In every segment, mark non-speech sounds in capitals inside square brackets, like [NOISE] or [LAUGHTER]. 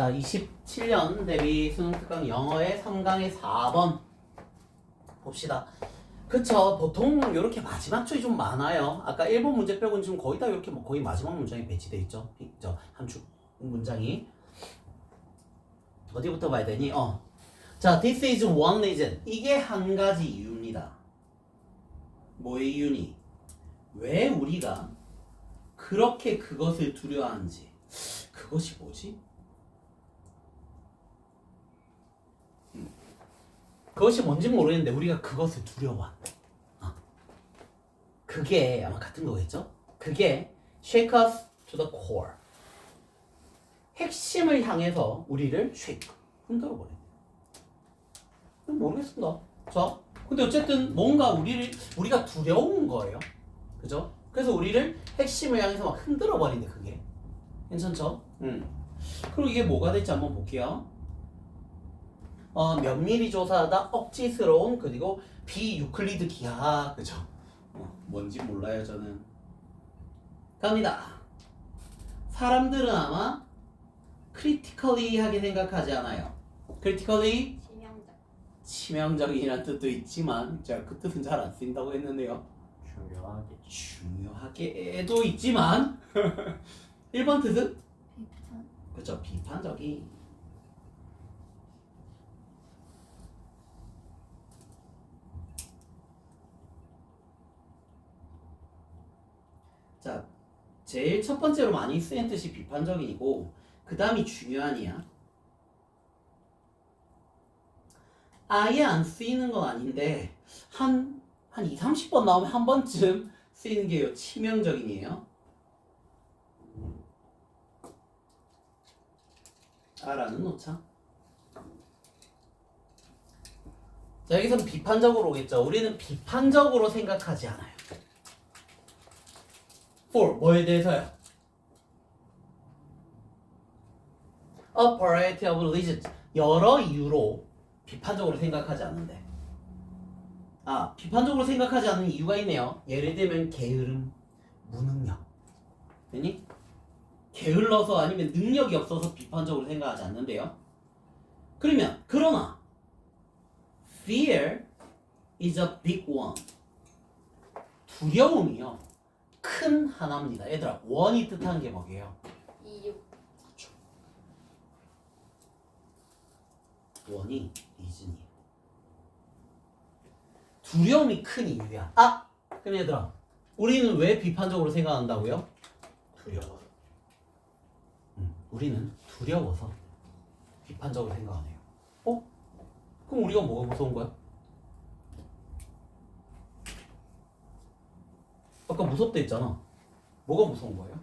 자, 27년 대비 수능 특강 영어의 3강의 4번 봅시다. 그쵸. 보통 이렇게 마지막 쪽이 좀 많아요. 아까 1번 문제 빼고는 지금 거의 다 이렇게 뭐 거의 마지막 문장이 배치돼 있죠. 이- 저 함축 문장이. 어디부터 봐야 되니? 어. 자, this is one reason. 이게 한 가지 이유입니다. 뭐의 이유니? 왜 우리가 그렇게 그것을 두려워하는지. 그것이 뭐지? 그것이 뭔지 모르겠는데 우리가 그것을 두려워한다. 어. 그게 아마 같은 거겠죠? 그게 shake us to the core. 핵심을 향해서 우리를 shake, 흔들어 버려. 모르겠습니다. 자, 근데 어쨌든 뭔가 우리를 우리가 두려운 거예요. 그죠? 그래서 우리를 핵심을 향해서 막 흔들어 버린대 그게. 괜찮죠? 음. 그리고 이게 뭐가 될지 한번 볼게요. 어, 면밀히 조사하다 억지스러운 그리고 비유클리드 기하 그죠? 어, 뭔지 몰라요 저는. 갑니다. 사람들은 아마 크리티컬리하게 생각하지 않아요. 크리티컬리 치명적. 치명적이라는 뜻도 있지만 제가 그 뜻은 잘안 쓰인다고 했는데요. 중요하게 중요하게도 있지만 [LAUGHS] 1번 뜻은 비판. 그쵸 비판적이 자 제일 첫 번째로 많이 쓰인 뜻이 비판적이고 그 다음이 중요한이야 아예 안 쓰이는 건 아닌데 한, 한 2, 30번 나오면 한 번쯤 쓰이는 게요 치명적인이에요 아라는 놓자. 자 여기서는 비판적으로 오겠죠. 우리는 비판적으로 생각하지 않아요. For 뭐에 대해서요? A variety of reasons 여러 이유로 비판적으로 생각하지 않는데. 아 비판적으로 생각하지 않는 이유가 있네요. 예를 들면 게으름, 무능력. 되니? 게을러서 아니면 능력이 없어서 비판적으로 생각하지 않는데요. 그러면 그러나 fear is a big one. 두려움이요. 큰 하나입니다. 얘들아, 원이 뜻하는 게 뭐게요? 이유. 원이 리즌이에요. 두려움이 큰 이유야. 아, 그럼 얘들아, 우리는 왜 비판적으로 생각한다고요? 두려워. 음, 우리는 두려워서 비판적으로 생각하네요. 어? 그럼 우리가 뭐가 무서운 거야? 아까 무섭다 했잖아. 뭐가 무서운 거예요?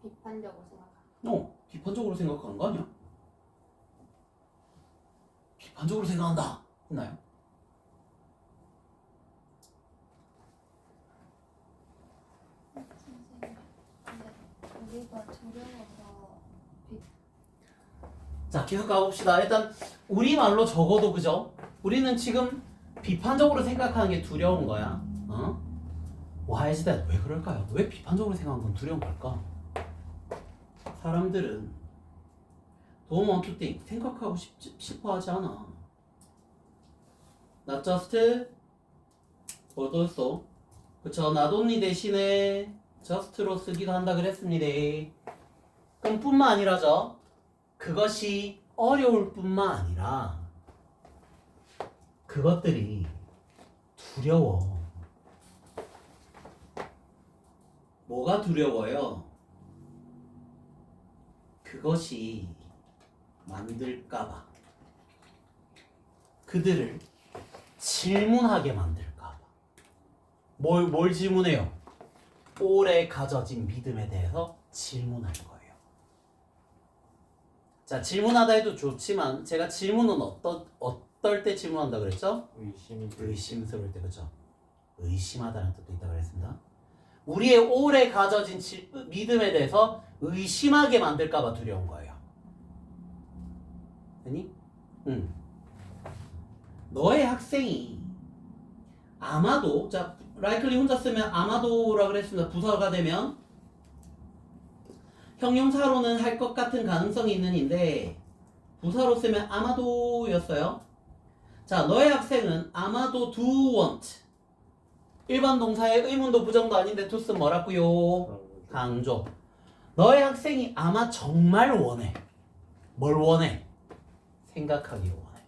비판적으로 생각한다. 어, 비판적으로 생각하는 거 아니야? 비판적으로 생각한다. 했나요? 선생님. 근데 우리가 두려워서 비... 자, 계속 가봅시다. 일단 우리말로 적어도 그죠? 우리는 지금 비판적으로 생각하는 게 두려운 거야. 어? Why is? 왜 그럴까요? 왜 비판적으로 생각하는 건 두려운 걸까? 사람들은 don't want to think 생각하고 싶, 싶어 하지 않아. Not just but also 그쵸? not only 대신에 just로 쓰기도 한다 그랬습니다. 그럼 뿐만 아니라죠. 그것이 어려울 뿐만 아니라 그것들이 두려워. 뭐가 두려워요? 그것이 만들까봐. 그들을 질문하게 만들까봐. 뭘, 뭘 질문해요? 오래 가져진 믿음에 대해서 질문할 거예요. 자, 질문하다 해도 좋지만 제가 질문은 어떠, 어 떨 때 질문한다 그랬죠? 의심이 들 의심스러울 때 그죠? 의심하다는 뜻도 있다 그랬습니다. 우리의 오래 가져진 지- 믿음에 대해서 의심하게 만들까봐 두려운 거예요. 아니? 응. 너의 학생이 아마도 자 라이클리 혼자 쓰면 아마도라 그랬습니다. 부사가 되면 형용사로는 할 것 같은 가능성이 있는 인데 부사로 쓰면 아마도였어요. 자, 너의 학생은 아마도 do want. 일반 동사의 의문도 부정도 아닌데 to 쓰면 뭐라고요? 강조. 너의 학생이 아마 정말 원해. 뭘 원해? 생각하기를 원해.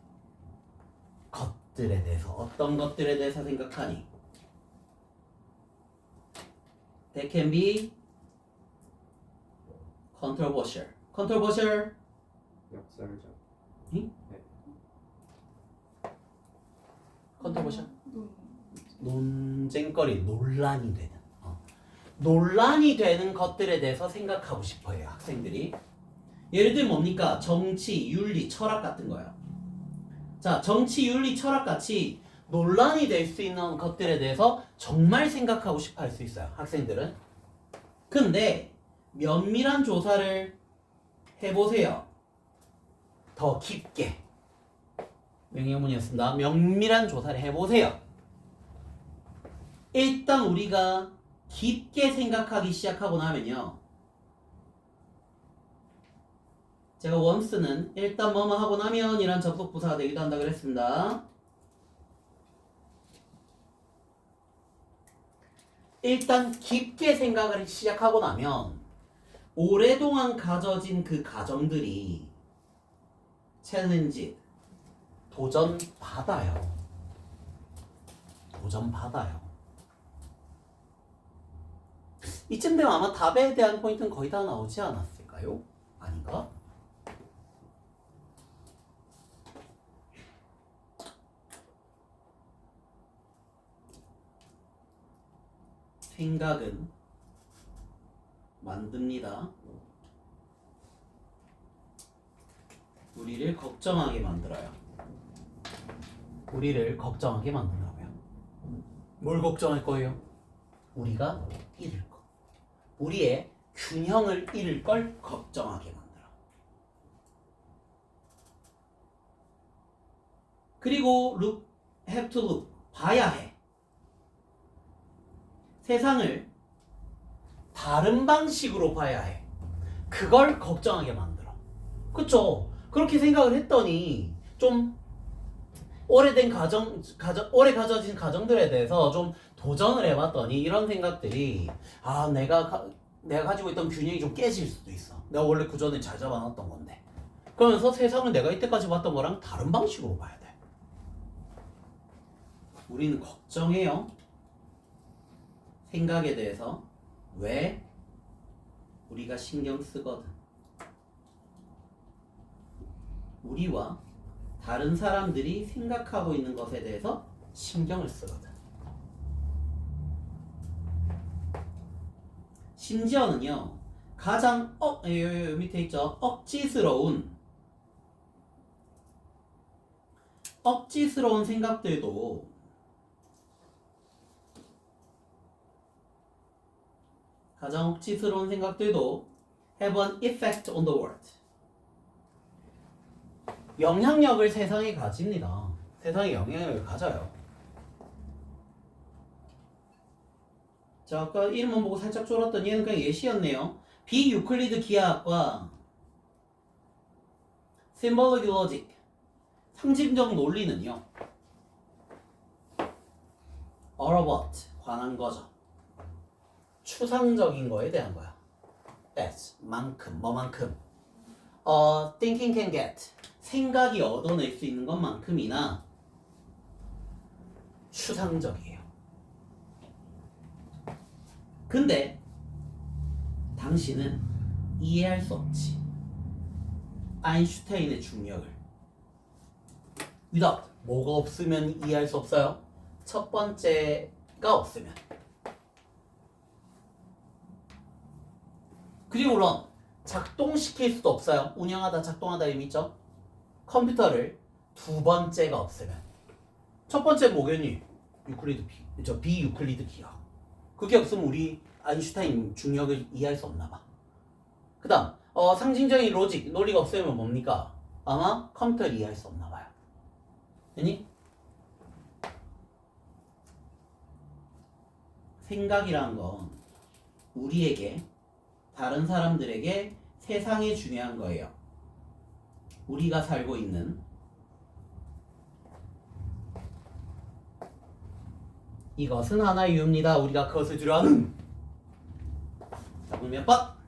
것들에 대해서 어떤 것들에 대해서 생각하니? They can be controversial. controversial 역설적. Controversial 논쟁거리, 논란이 되는 어. 논란이 되는 것들에 대해서 생각하고 싶어요 학생들이. 예를 들면 뭡니까? 정치, 윤리, 철학 같은 거요. 자 정치, 윤리, 철학 같이 논란이 될 수 있는 것들에 대해서 정말 생각하고 싶어 할 수 있어요 학생들은. 근데 면밀한 조사를 해보세요. 더 깊게 명예문이었습니다 면밀한 조사를 해보세요 일단 우리가 깊게 생각하기 시작하고 나면요. 제가 once는 일단 뭐뭐 하고 나면 이란 접속 부사가 되기도 한다 그랬습니다. 일단 깊게 생각을 시작하고 나면 오랫동안 가져진 그 가정들이 챌린지 도전 받아요. 도전 받아요. 이쯤 되면 아마 답에 대한 포인트는 거의 다 나오지 않았을까요? 아닌가? 생각은 만듭니다. 우리를 걱정하게 만들어요. 우리를 걱정하게 만든다고요. 뭘 걱정할 거예요? 우리가 잃을 것. 우리의 균형을 잃을 걸 걱정하게 만들어. 그리고 look, have to look, 봐야 해. 세상을 다른 방식으로 봐야 해. 그걸 걱정하게 만들어. 그쵸? 그렇게 생각을 했더니 좀 오래된 가정, 가정, 오래 가져진 가정들에 대해서 좀 도전을 해봤더니 이런 생각들이 아 내가 가, 내가 가지고 있던 균형이 좀 깨질 수도 있어. 내가 원래 그 전에 잘 잡아놨던 건데. 그러면서 세상을 내가 이때까지 봤던 거랑 다른 방식으로 봐야 돼. 우리는 걱정해요. 생각에 대해서 왜 우리가 신경 쓰거든. 우리와 다른 사람들이 생각하고 있는 것에 대해서 신경을 쓰거든. 심지어는요 가장 어 여, 여, 여 밑에 있죠 억지스러운 억지스러운 생각들도 가장 억지스러운 생각들도 have an effect on the world 영향력을 세상에 가집니다 세상에 영향력을 가져요 자, 아까 이름만 보고 살짝 쫄았던 얘는 그냥 예시였네요. 비유클리드 기하학과 symbolic logic 상징적 논리는요. about 관한 거죠. 추상적인 거에 대한 거야. as 만큼 뭐만큼 어 thinking can get 생각이 얻어낼 수 있는 것만큼이나 추상적이에요. 근데 당신은 이해할 수 없지. 아인슈타인의 중력을. without 뭐가 없으면 이해할 수 없어요? 첫 번째가 없으면. 그리고 물론 작동시킬 수도 없어요. 운영하다 작동하다 의미 있죠? 컴퓨터를 두 번째가 없으면. 첫 번째 뭐겠니? 유클리드 비, 저 비유클리드 기하. 그게 없으면 우리 아인슈타인 중력을 이해할 수 없나 봐. 그 다음, 어, 상징적인 로직, 논리가 없으면 뭡니까? 아마 컴퓨터를 이해할 수 없나 봐요. 아니? 생각이란 건 우리에게 다른 사람들에게 세상에 중요한 거예요. 우리가 살고 있는 이것은 하나의 이유입니다. 우리가 그것을 두려워하는. 자, 그럼 몇 번?